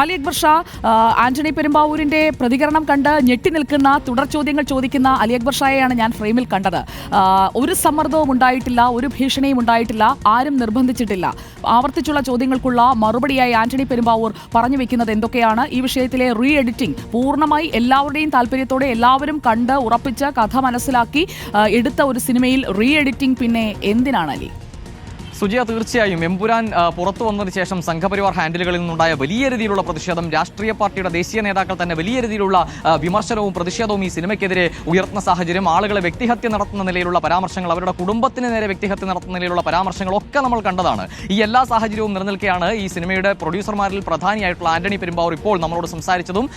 അലി അക്ബർ ഷാ ആന്റണി പെരുമ്പാവൂരിന്റെ പ്രതികരണം കണ്ട് ഞെട്ടി നിൽക്കുന്ന തുടർ ചോദ്യങ്ങൾ ചോദിക്കുന്ന അലി അക്ബർ ഷായെയാണ് ഞാൻ ഫ്രെയിമിൽ കണ്ടത്. ഒരു സമ്മർദ്ദവും ഉണ്ടായിട്ടില്ല ഒരു ഭീഷണിയും ഉണ്ടായിട്ടില്ല ആരും നിർബന്ധിച്ചിട്ടില്ല. ആവർത്തിച്ചുള്ള ചോദ്യങ്ങൾക്കുള്ള മറുപടിയായി ആന്റണി പെരുമ്പാവൂർ പറഞ്ഞു വെക്കുന്നത് എന്തൊക്കെയാണ്? ഈ വിഷയത്തിലെ റീ എഡിറ്റിംഗ് പൂർണമായി എല്ലാവരുടെയും താല്പര്യത്തോടെ എല്ലാവരും കണ്ട് ഉറപ്പിച്ച് കഥ മനസ്സിലാക്കി എടുത്ത ഒരു സിനിമയിൽ റീ എഡിറ്റിംഗ് പിന്നെ എന്തിനാണ് അലി? സുജിയ തീർച്ചയായും എമ്പുരാൻ പുറത്തു വന്നതിന് ശേഷം സംഘപരിവാർ ഹാൻഡിലുകളിൽ നിന്നുണ്ടായ വലിയ രീതിയിലുള്ള പ്രതിഷേധം രാഷ്ട്രീയ പാർട്ടിയുടെ ദേശീയ നേതാക്കൾ തന്നെ വലിയ രീതിയിലുള്ള വിമർശനവും പ്രതിഷേധവും ഈ സിനിമയ്ക്കെതിരെ ഉയർത്തുന്ന സാഹചര്യം ആളുകളെ വ്യക്തിഹത്യ നടത്തുന്ന നിലയിലുള്ള പരാമർശങ്ങൾ അവരുടെ കുടുംബത്തിന് നേരെ വ്യക്തിഹത്യ നടത്തുന്ന നിലയിലുള്ള പരാമർശങ്ങളൊക്കെ നമ്മൾ കണ്ടതാണ്. ഈ എല്ലാ സാഹചര്യവും നിലനിൽക്കെയാണ് ഈ സിനിമയുടെ പ്രൊഡ്യൂസർമാരിൽ പ്രധാനിയായിട്ടുള്ള ആന്റണി പെരുമ്പാവൂർ ഇപ്പോൾ നമ്മളോട് സംസാരിച്ചതും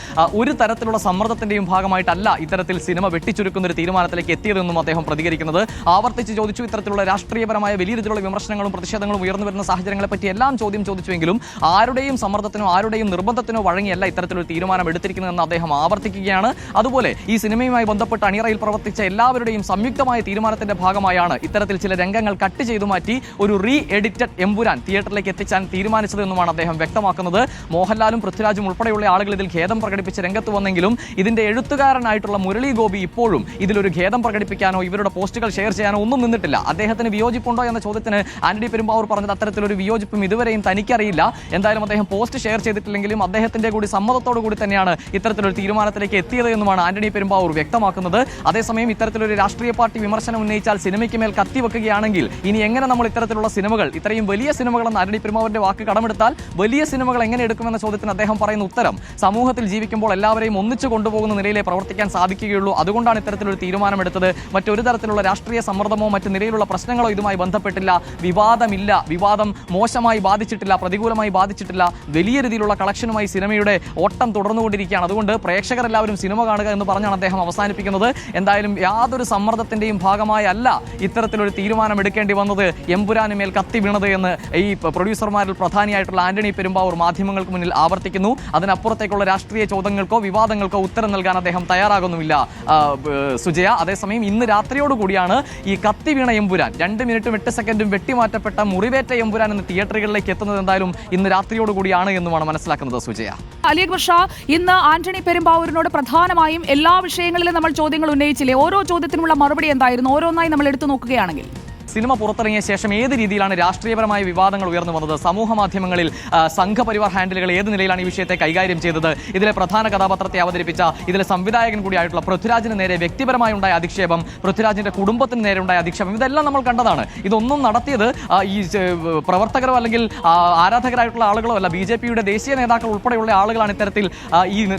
ഒരു തരത്തിലുള്ള സമ്മർദ്ദത്തിന്റെയും ഭാഗമായിട്ടല്ല ഇത്തരത്തിൽ സിനിമ വെട്ടിച്ചുരുക്കുന്ന ഒരു തീരുമാനത്തിലേക്ക് എത്തിയതെന്നും അദ്ദേഹം പ്രതികരിക്കുന്നത്. ആവർത്തിച്ച് ചോദിച്ചു ഇത്തരത്തിലുള്ള രാഷ്ട്രീയപരമായ വലിയ രീതിയിലുള്ള വിമർശനങ്ങളും പ്രതിഷേധങ്ങളും ഉയർന്നു വരുന്ന സാഹചര്യങ്ങളെ പറ്റി എല്ലാം ചോദ്യം ചോദിച്ചുവെങ്കിലും ആരുടെയും സമ്മർദ്ദത്തിനോ ആരുടെയും നിർബന്ധത്തിനോ വഴങ്ങിയല്ല ഇത്തരത്തിലൊരു തീരുമാനം എടുത്തിരിക്കുന്നതെന്ന് അദ്ദേഹം ആവർത്തിക്കുകയാണ്. അതുപോലെ ഈ സിനിമയുമായി ബന്ധപ്പെട്ട് അണിയറയിൽ പ്രവർത്തിച്ച എല്ലാവരുടെയും സംയുക്തമായ തീരുമാനത്തിന്റെ ഭാഗമായാണ് ഇത്തരത്തിൽ ചില രംഗങ്ങൾ കട്ട് ചെയ്തു മാറ്റി ഒരു റീ എഡിറ്റഡ് എമ്പുരാൻ തിയേറ്ററിലേക്ക് എത്തിച്ചാൻ തീരുമാനിച്ചതെന്നുമാണ് അദ്ദേഹം വ്യക്തമാക്കുന്നത്. മോഹൻലാലും പൃഥ്വിരാജും ഉൾപ്പെടെയുള്ള ആളുകൾ ഇതിൽ ഖേദം പ്രകടിപ്പിച്ച് രംഗത്ത് വന്നെങ്കിലും ഇതിന്റെ എഴുത്തുകാരനായിട്ടുള്ള മുരളി ഗോപി ഇപ്പോഴും ഇതിലൊരു ഖേദം പ്രകടിപ്പിക്കാനോ ഇവരുടെ പോസ്റ്റുകൾ ഷെയർ ചെയ്യാനോ ഒന്നും നിന്നിട്ടില്ല. അദ്ദേഹത്തിന് വിയോജിപ്പുണ്ടോ എന്ന ചോദ്യത്തിന് ആന്റണി പെരുമ്പാവൂർ പറഞ്ഞത് അത്തരത്തിലൊരു വിയോജിപ്പും ഇതുവരെയും തനിക്കറിയില്ല. എന്തായാലും അദ്ദേഹം പോസ്റ്റ് ഷെയർ ചെയ്തിട്ടില്ലെങ്കിലും അദ്ദേഹത്തിന്റെ കൂടി സമ്മതത്തോടു കൂടി തന്നെയാണ് ഇത്തരത്തിലൊരു തീരുമാനത്തിലേക്ക് എത്തിയത് എന്നുമാണ് ആന്റണി പെരുമ്പാവൂർ വ്യക്തമാക്കുന്നത്. അതേസമയം ഇത്തരത്തിലൊരു രാഷ്ട്രീയ പാർട്ടി വിമർശനം ഉന്നയിച്ചാൽ സിനിമയ്ക്ക് മേൽ കത്തിവെക്കുകയാണെങ്കിൽ ഇനി എങ്ങനെ നമ്മൾ ഇത്തരത്തിലുള്ള സിനിമകൾ ഇത്രയും വലിയ സിനിമകളെന്ന് ആന്റണി പെരുമ്പാവൂരിന്റെ വാക്ക് കടമെടുത്താൽ വലിയ സിനിമകൾ എങ്ങനെ എടുക്കുമെന്ന ചോദ്യത്തിന് അദ്ദേഹം പറയുന്ന ഉത്തരം സമൂഹത്തിൽ ജീവിക്കുമ്പോൾ എല്ലാവരെയും ഒന്നിച്ചു കൊണ്ടുപോകുന്ന നിലയിലേ പ്രവർത്തിക്കാൻ സാധിക്കുകയുള്ളൂ. അതുകൊണ്ടാണ് ഇത്തരത്തിലൊരു തീരുമാനമെടുത്തത്. മറ്റൊരു തരത്തിലുള്ള രാഷ്ട്രീയ സമ്മർദ്ദമോ മറ്റു നിലയിലുള്ള പ്രശ്നങ്ങളോ ഇതുമായി ബന്ധപ്പെട്ടില്ല. വിവാദമില്ല. വിവാദം മോശമായി ബാധിച്ചിട്ടില്ല പ്രതികൂലമായി ബാധിച്ചിട്ടില്ല. വലിയ രീതിയിലുള്ള കളക്ഷനുമായി സിനിമയുടെ ഓട്ടം തുടർന്നുകൊണ്ടിരിക്കുകയാണ്. അതുകൊണ്ട് പ്രേക്ഷകർ എല്ലാവരും സിനിമ കാണുക എന്ന് പറഞ്ഞാണ് അദ്ദേഹം അവസാനിപ്പിക്കുന്നത്. എന്തായാലും യാതൊരു സമ്മർദ്ദത്തിന്റെയും ഭാഗമായല്ല ഇത്തരത്തിലൊരു തീരുമാനം എടുക്കേണ്ടി വന്നത് എമ്പുരാന് മേൽ കത്തി വീണത് എന്ന് ഈ പ്രൊഡ്യൂസർമാരിൽ പ്രധാനിയായിട്ടുള്ള ആന്റണി പെരുമ്പാവൂർ മാധ്യമങ്ങൾക്ക് മുന്നിൽ ആവർത്തിക്കുന്നു. അതിനപ്പുറത്തേക്കുള്ള രാഷ്ട്രീയ ചോദ്യങ്ങൾക്കോ വിവാദങ്ങൾക്കോ ഉത്തരം നൽകാൻ അദ്ദേഹം തയ്യാറാകുന്നുമില്ല. സുജയ. അതേസമയം ഇന്ന് രാത്രിയോടുകൂടിയാണ് ഈ കത്തി വീണ എമ്പുരാൻ. രണ്ട് മിനിറ്റും എട്ട് സെക്കൻഡും വെട്ടിമാറ്റപ്പെട്ട മുറിവേറ്റ എമ്പുരാൻ എന്ന തിയേറ്ററുകളിലേക്ക് എത്തുന്നത് എന്തായാലും ഇന്ന് രാത്രിയോട് കൂടിയാണ് എന്നുമാണ് മനസ്സിലാക്കുന്നത് സുജയ. അലി അക്ബർ ഷാ ഇന്ന് ആന്റണി പെരുമ്പാവൂരിനോട് പ്രധാനമായും എല്ലാ വിഷയങ്ങളിലും നമ്മൾ ചോദ്യങ്ങൾ ഉന്നയിച്ചില്ലേ? ഓരോ ചോദ്യത്തിനുള്ള മറുപടി എന്തായിരുന്നു? ഓരോന്നായി നമ്മൾ എടുത്തു നോക്കുകയാണെങ്കിൽ. സിനിമ പുറത്തിറങ്ങിയ ശേഷം ഏത് രീതിയിലാണ് രാഷ്ട്രീയപരമായ വിവാദങ്ങൾ ഉയർന്നു വന്നത്? സമൂഹ മാധ്യമങ്ങളിൽ സംഘപരിവാർ ഹാൻഡിലുകൾ ഏത് നിലയിലാണ് ഈ വിഷയത്തെ കൈകാര്യം ചെയ്തത്? ഇതിലെ പ്രധാന കഥാപാത്രത്തെ അവതരിപ്പിച്ച ഇതിലെ സംവിധായകൻ കൂടിയായിട്ടുള്ള പൃഥ്വിരാജിന് നേരെ വ്യക്തിപരമായി ഉണ്ടായ അധിക്ഷേപം പൃഥ്വിരാജിന്റെ കുടുംബത്തിന് നേരെ ഉണ്ടായ അധിക്ഷേപം ഇതെല്ലാം നമ്മൾ കണ്ടതാണ്. ഇതൊന്നും നടത്തിയത് ഈ പ്രവർത്തകരോ അല്ലെങ്കിൽ ആരാധകരായിട്ടുള്ള ആളുകളോ അല്ല. ബി ജെ പിയുടെ ദേശീയ നേതാക്കൾ ഉൾപ്പെടെയുള്ള ആളുകളാണ് ഇത്തരത്തിൽ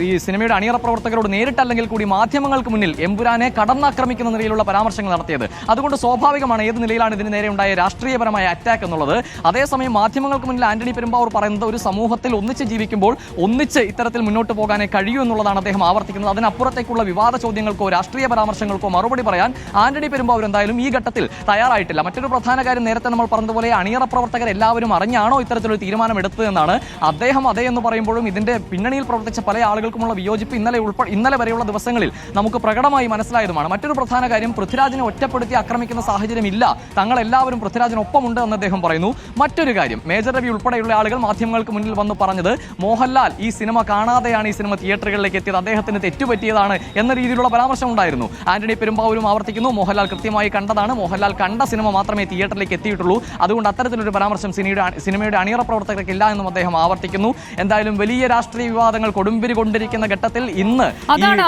ഈ സിനിമയുടെ അണിയറ പ്രവർത്തകരോട് നേരിട്ടല്ലെങ്കിൽ കൂടി മാധ്യമങ്ങൾക്ക് മുന്നിൽ എംപുരാനെ കടന്നാക്രമിക്കുന്ന നിലയിലുള്ള പരാമർശങ്ങൾ നടത്തിയത്. അതുകൊണ്ട് സ്വാഭാവികമാണ് ഏത് നിലയിലാണ് ഇതിന് നേരെ ഉണ്ടായ രാഷ്ട്രീയപരമായ അറ്റാക്ക് എന്നുള്ളത്. അതേസമയം മാധ്യമങ്ങൾക്ക് മുന്നിൽ ആന്റണി പെരുമ്പാവൂർ പറയുന്നത് ഒരു സമൂഹത്തിൽ ഒന്നിച്ച് ജീവിക്കുമ്പോൾ ഒന്നിച്ച് ഇത്തരത്തിൽ മുന്നോട്ട് പോകാനേ കഴിയൂ എന്നുള്ളതാണ് അദ്ദേഹം ആവർത്തിക്കുന്നത്. അതിനപ്പുറത്തേക്കുള്ള വിവാദ ചോദ്യങ്ങൾക്കോ രാഷ്ട്രീയ പരാമർശങ്ങൾക്കോ മറുപടി പറയാൻ ആന്റണി പെരുമ്പാവൂർ എന്തായാലും ഈ ഘട്ടത്തിൽ തയ്യാറായിട്ടില്ല. മറ്റൊരു പ്രധാന കാര്യം നേരത്തെ നമ്മൾ പറഞ്ഞതുപോലെ അണിയറ പ്രവർത്തകർ എല്ലാവരും അറിഞ്ഞാണോ ഇത്തരത്തിലൊരു തീരുമാനം എടുത്തത് എന്നാണ്. അദ്ദേഹം അതേ എന്ന് പറയുമ്പോഴും ഇതിന്റെ പിന്നണിയിൽ പ്രവർത്തിച്ച പല ആളുകൾക്കുമുള്ള വിയോജിപ്പ് ഇന്നലെ ഉൾപ്പെടെ ഇന്നലെ വരെയുള്ള ദിവസങ്ങളിൽ നമുക്ക് പ്രകടമായി മനസ്സിലായതുമാണ്. മറ്റൊരു പ്രധാന കാര്യം പൃഥ്വിരാജിനെ ഒറ്റപ്പെടുത്തി ആക്രമിക്കുന്ന സാഹചര്യം ഇല്ല തങ്ങൾ എല്ലാവരും പൃഥ്വിരാജിനൊപ്പമുണ്ട് എന്ന് അദ്ദേഹം പറയുന്നു. മറ്റൊരു കാര്യം മേജർ രവി ഉൾപ്പെടെയുള്ള ആളുകൾ മാധ്യമങ്ങൾക്ക് മുന്നിൽ വന്ന് പറഞ്ഞത് മോഹൻലാൽ ഈ സിനിമ കാണാതെയാണ് ഈ സിനിമ തിയേറ്ററുകളിലേക്ക് എത്തിയത് അദ്ദേഹത്തിന് തെറ്റുപറ്റിയതാണ് എന്ന രീതിയിലുള്ള പരാമർശം ഉണ്ടായിരുന്നു. ആന്റണി പെരുമ്പാവൂരും ആവർത്തിക്കുന്നു മോഹൻലാൽ കൃത്യമായി കണ്ടതാണ് മോഹൻലാൽ കണ്ട സിനിമ മാത്രമേ തിയേറ്ററിലേക്ക് എത്തിയിട്ടുള്ളൂ. അതുകൊണ്ട് അത്തരത്തിലൊരു പരാമർശം സിനിയുടെ സിനിമയുടെ അണിയറ പ്രവർത്തകർക്കില്ല എന്നും അദ്ദേഹം ആവർത്തിക്കുന്നു. എന്തായാലും വലിയ രാഷ്ട്രീയ വിവാദങ്ങൾ കൊടുമ്പിരി കൊണ്ടിരിക്കുന്ന ഘട്ടത്തിൽ ഇന്ന് അതാണ്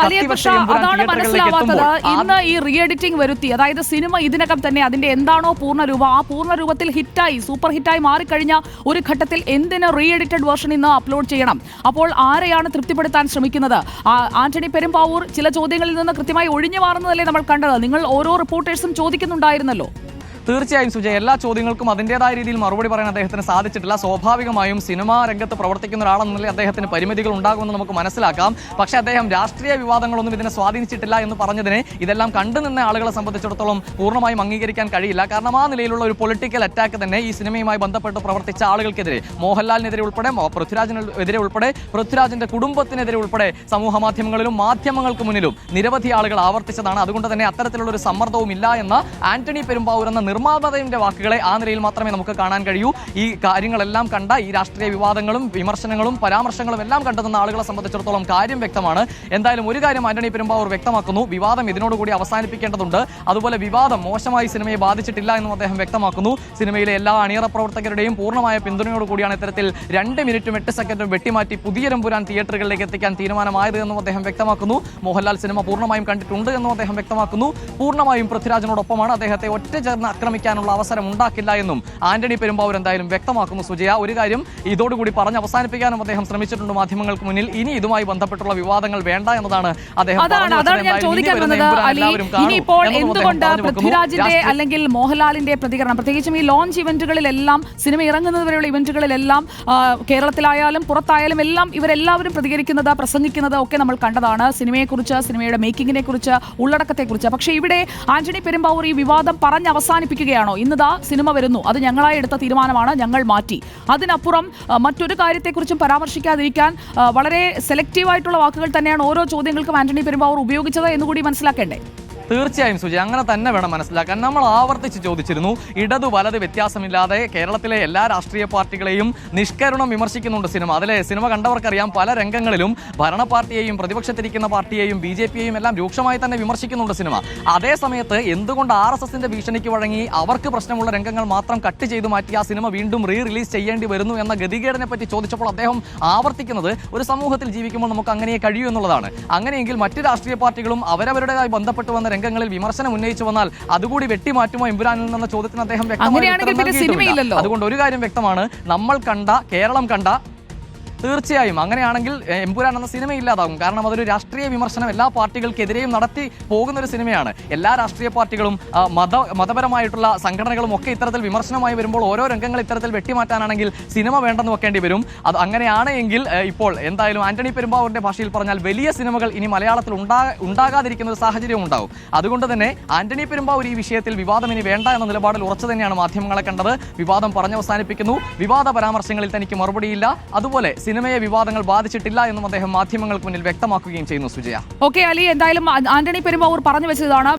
മനസ്സിലാവാത്തത്. ഇന്ന് ഈ റീഎഡിറ്റിംഗ് വരുത്തി അതായത് സിനിമ ഇതിനകം തന്നെ അതിന്റെ എന്താണോ പൂർണ രൂപം ആ പൂർണ രൂപത്തിൽ ഹിറ്റായി സൂപ്പർ ഹിറ്റായി മാറിക്കഴിഞ്ഞ ഒരു ഘട്ടത്തിൽ എന്തിന് റീ എഡിറ്റഡ് വേർഷൻ ഇന്ന് അപ്ലോഡ് ചെയ്യണം? അപ്പോൾ ആരെയാണ് തൃപ്തിപ്പെടുത്താൻ ശ്രമിക്കുന്നത്? ആന്റണി പെരുമ്പാവൂർ ചില ചോദ്യങ്ങളിൽ നിന്ന് കൃത്യമായി ഒഴിഞ്ഞു മാറുന്നതല്ലേ നമ്മൾ കണ്ടത്? നിങ്ങൾ ഓരോ റിപ്പോർട്ടേഴ്സും ചോദിക്കുന്നുണ്ടായിരുന്നല്ലോ. തീർച്ചയായും സുജയ് എല്ലാ ചോദ്യങ്ങൾക്കും അതിന്റെതായ രീതിയിൽ മറുപടി പറയാൻ അദ്ദേഹത്തിന് സാധിച്ചിട്ടില്ല. സ്വാഭാവികമായും സിനിമാ രംഗത്ത് പ്രവർത്തിക്കുന്ന ഒരാളെന്നുള്ള അദ്ദേഹത്തിന് പരിമിതികൾ ഉണ്ടാകുമെന്ന് നമുക്ക് മനസ്സിലാക്കാം. പക്ഷേ അദ്ദേഹം രാഷ്ട്രീയ വിവാദങ്ങളൊന്നും ഇതിനെ സ്വാധീനിച്ചിട്ടില്ല എന്ന് പറഞ്ഞതിനെ ഇതെല്ലാം കണ്ടുനിന്ന ആളുകളെ സംബന്ധിച്ചിടത്തോളം പൂർണമായും അംഗീകരിക്കാൻ കഴിയില്ല. കാരണം ആ നിലയിലുള്ള ഒരു പൊളിറ്റിക്കൽ അറ്റാക്ക് തന്നെ ഈ സിനിമയുമായി ബന്ധപ്പെട്ട് പ്രവർത്തിച്ച ആളുകൾക്കെതിരെ മോഹൻലാലിനെതിരെ ഉൾപ്പെടെ പൃഥ്വിരാജിനെതിരെ ഉൾപ്പെടെ പൃഥ്വിരാജിന്റെ കുടുംബത്തിനെതിരെ ഉൾപ്പെടെ സമൂഹ മാധ്യമങ്ങളിലും മാധ്യമങ്ങൾക്ക് മുന്നിലും നിരവധി ആളുകൾ ആവർത്തിച്ചതാണ്. അതുകൊണ്ട് തന്നെ അത്തരത്തിലുള്ള ഒരു സമ്മർദ്ദവും ഇല്ല എന്ന ആന്റണി പെരുമ്പാവൂർ എന്ന നിർമ്മാതാവിന്റെ വാക്കുകളെ ആ നിലയിൽ മാത്രമേ നമുക്ക് കാണാൻ കഴിയൂ. ഈ കാര്യങ്ങളെല്ലാം കണ്ട ഈ രാഷ്ട്രീയ വിവാദങ്ങളും വിമർശനങ്ങളും പരാമർശങ്ങളും എല്ലാം കണ്ടെത്തുന്ന ആളുകളെ സംബന്ധിച്ചിടത്തോളം കാര്യം വ്യക്തമാണ്. എന്തായാലും ഒരു കാര്യം ആന്റണി പെരുമ്പാവൂർ വ്യക്തമാക്കുന്നു. വിവാദം ഇതിനോടുകൂടി അവസാനിപ്പിക്കേണ്ടതുണ്ട്. അതുപോലെ വിവാദം മോശമായി സിനിമയെ ബാധിച്ചിട്ടില്ല എന്നും അദ്ദേഹം വ്യക്തമാക്കുന്നു. സിനിമയിലെ എല്ലാ അണിയറ പ്രവർത്തകരുടെയും പൂർണമായ പിന്തുണയോട് കൂടിയാണ് ഇത്തരത്തിൽ രണ്ട് മിനിറ്റും എട്ട് സെക്കൻഡും വെട്ടിമാറ്റി പുതിയ രംപുരാൻ തിയേറ്ററുകളിലേക്ക് എത്തിക്കാൻ തീരുമാനമായത് എന്നും അദ്ദേഹം വ്യക്തമാക്കുന്നു. മോഹൻലാൽ സിനിമ പൂർണമായും കണ്ടിട്ടുണ്ട് എന്നും അദ്ദേഹം വ്യക്തമാക്കുന്നു. പൂർണമായും പൃഥ്വിരാജിനോടൊപ്പമാണ് അദ്ദേഹത്തെ ഒറ്റ ചേർന്ന് ആക്രമിക്കാനുള്ള അവസരം ഉണ്ടാക്കില്ല എന്നും ആന്റണി പെരുമ്പാവൂർ എന്തായാലും വ്യക്തമാക്കുന്നു സുജയ. ഒരു കാര്യം ഇതോടുകൂടി പറഞ്ഞ് അവസാനിപ്പിക്കാനും അദ്ദേഹം ശ്രമിച്ചിട്ടുണ്ട് മാധ്യമങ്ങൾക്ക് മുന്നിൽ. ഇനി ഇതുമായി ബന്ധപ്പെട്ടുള്ള വിവാദങ്ങൾ വേണ്ട എന്നതാണ് അദ്ദേഹം അതാണ് അതാണ് ഞാൻ ചോദിക്കാൻ വന്നത് അലി ഇനിയിപ്പോൾ എന്തുകൊണ്ട് പൃഥ്വിരാജിന്റെ അല്ലെങ്കിൽ മോഹൻലാലിന്റെ പ്രതികരണം? പ്രത്യേകിച്ചും ഈ ലോഞ്ച് ഇവന്റുകളിലെല്ലാം സിനിമ ഇറങ്ങുന്നത് വരെയുള്ള ഇവന്റുകളിലെല്ലാം കേരളത്തിലായാലും പുറത്തായാലും എല്ലാം ഇവരെല്ലാവരും പ്രതികരിക്കുന്നത് പ്രസംഗിക്കുന്നത് ഒക്കെ നമ്മൾ കണ്ടതാണ്. സിനിമയെക്കുറിച്ച് സിനിമയുടെ മേക്കിങ്ങിനെ കുറിച്ച് ഉള്ളടക്കത്തെക്കുറിച്ച്. പക്ഷേ ഇവിടെ ആന്റണി പെരുമ്പാവൂർ ഈ വിവാദം പറഞ്ഞ് അവസാനിപ്പിക്കുകയാണോ ഇന്നതാ സിനിമ വരുന്നു. അത് ഞങ്ങളായി എടുത്ത തീരുമാനമാണ്. ഞങ്ങൾ മാറ്റി. അതിനപ്പുറം മറ്റൊരു കാര്യത്തെക്കുറിച്ചും പരാമർശിക്കാതിരിക്കാൻ വളരെ സെലക്റ്റീവായിട്ടുള്ള വാക്കുകൾ തന്നെയാണ് ഓരോ ചോദ്യങ്ങൾക്കും ആന്റണി പെരുമ്പാവൂർ ഉപയോഗിച്ചത് എന്നുകൂടി മനസ്സിലാക്കേണ്ടേ? തീർച്ചയായും സുജി അങ്ങനെ തന്നെ വേണം മനസ്സിലാക്കാൻ. നമ്മൾ ആവർത്തിച്ച് ചോദിച്ചിരുന്നു ഇടതു വലത് വ്യത്യാസമില്ലാതെ കേരളത്തിലെ എല്ലാ രാഷ്ട്രീയ പാർട്ടികളെയും നിഷ്കരുണം വിമർശിക്കുന്നുണ്ട് സിനിമ. അതിലെ സിനിമ കണ്ടവർക്കറിയാം പല രംഗങ്ങളിലും ഭരണ പാർട്ടിയെയും പ്രതിപക്ഷത്തിരിക്കുന്ന പാർട്ടിയെയും ബി ജെ പിയെയും എല്ലാം രൂക്ഷമായി തന്നെ വിമർശിക്കുന്നുണ്ട് സിനിമ. അതേ സമയത്ത് എന്തുകൊണ്ട് ആർ എസ് എസിന്റെ ഭീഷണിക്ക് വഴങ്ങി അവർക്ക് പ്രശ്നമുള്ള രംഗങ്ങൾ മാത്രം കട്ട് ചെയ്തു മാറ്റി ആ സിനിമ വീണ്ടും റീ റിലീസ് ചെയ്യേണ്ടി വരുന്നു എന്ന ഗതികേടിനെ പറ്റി ചോദിച്ചപ്പോൾ അദ്ദേഹം ആവർത്തിക്കുന്നത് ഒരു സമൂഹത്തിൽ ജീവിക്കുമ്പോൾ നമുക്ക് അങ്ങനെ കഴിയൂ എന്നുള്ളതാണ്. അങ്ങനെയെങ്കിൽ മറ്റ് രാഷ്ട്രീയ പാർട്ടികളും അവരവരുടേതായി ബന്ധപ്പെട്ട് വന്ന രംഗങ്ങളിൽ വിമർശനം ഉന്നയിച്ചു വന്നാൽ അതുകൂടി വെട്ടിമാറ്റുമോ എമ്പുരാനിൽ നിന്ന ചോദ്യത്തിന് അദ്ദേഹം വ്യക്തമായി. അതുകൊണ്ട് ഒരു കാര്യം വ്യക്തമാണ് നമ്മൾ കണ്ട കേരളം കണ്ട തീർച്ചയായും. അങ്ങനെയാണെങ്കിൽ എംപുരാൻ എന്ന സിനിമ ഇല്ലാതാകും. കാരണം അതൊരു രാഷ്ട്രീയ വിമർശനം എല്ലാ പാർട്ടികൾക്കെതിരെയും നടത്തി പോകുന്ന ഒരു സിനിമയാണ്. എല്ലാ രാഷ്ട്രീയ പാർട്ടികളും മത മതപരമായിട്ടുള്ള സംഘടനകളും ഒക്കെ ഇത്തരത്തിൽ വിമർശനമായി വരുമ്പോൾ ഓരോ രംഗങ്ങൾ ഇത്തരത്തിൽ വെട്ടിമാറ്റാനാണെങ്കിൽ സിനിമ വേണ്ടെന്ന് വെക്കേണ്ടി വരും. അത് അങ്ങനെയാണ് എങ്കിൽ ഇപ്പോൾ എന്തായാലും ആന്റണി പെരുമ്പാവൂരിന്റെ ഭാഷയിൽ പറഞ്ഞാൽ വലിയ സിനിമകൾ ഇനി മലയാളത്തിൽ ഉണ്ടാ ഉണ്ടാകാതിരിക്കുന്ന ഒരു സാഹചര്യം ഉണ്ടാവും. അതുകൊണ്ട് തന്നെ ആന്റണി പെരുമ്പാവൂർ ഈ വിഷയത്തിൽ വിവാദം ഇനി വേണ്ട എന്ന നിലപാടിൽ ഉറച്ചു തന്നെയാണ് മാധ്യമങ്ങളെ കണ്ടത്. വിവാദം പറഞ്ഞവസാനിപ്പിക്കുന്നു. വിവാദ പരാമർശങ്ങളിൽ തനിക്ക് മറുപടിയില്ല. അതുപോലെ സിനിമയെ വിവാദങ്ങൾ ബാധിച്ചിട്ടില്ല എന്നും അദ്ദേഹം മാധ്യമങ്ങൾക്ക് മുന്നിൽ വ്യക്തമാക്കുകയും ചെയ്യുന്നു സുജയ. ഓക്കെ അലി എന്തായാലും ആന്റണി പെരുമ്പാവൂർ പറഞ്ഞു വെച്ചതാണ്.